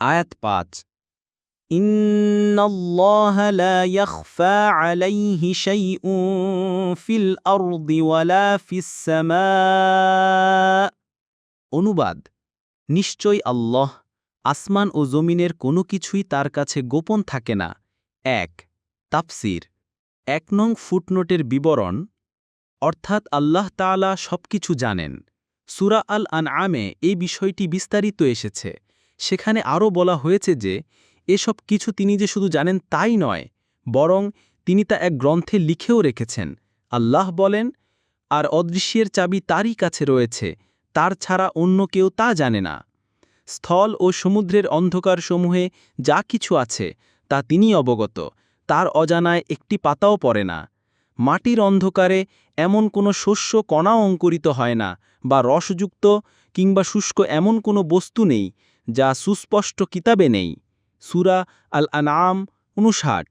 আয়াত পাঁচ إن الله لا يخفى عليه شيء في الأرض ولا في السماء অনুবাদ নিশ্চয় আল্লাহ আসমান ও জমিনের কোনো কিছুই তার কাছে গোপন থাকে না এক তাফসির এক নং ফুটনোটের বিবরণ অর্থাৎ আল্লাহ তাআলা সবকিছু জানেন সুরা আল আন আমে এই বিষয়টি বিস্তারিত এসেছে সেখানে আরও বলা হয়েছে যে, এসব কিছু তিনি যে শুধু জানেন তাই নয়, বরং তিনি তা এক গ্রন্থে লিখেও রেখেছেন। আল্লাহ বলেন, আর অদৃশ্যের চাবি তারই কাছে রয়েছে, তার ছাড়া অন্য কেউ তা জানে না। স্থল ও সমুদ্রের অন্ধকার সমূহে যা কিছু আছে, তা তিনি অবগত, তার অজানায় একটি পাতাও পড়ে না। মাটির অন্ধকারে এমন কোনো শস্য কণাও অঙ্কুরিত হয় না বা রসযুক্ত কিংবা শুষ্ক এমন কোনো বস্তু নেই যা সুস্পষ্ট কিতাবে নেই। সুরা আল আনাম উনষাট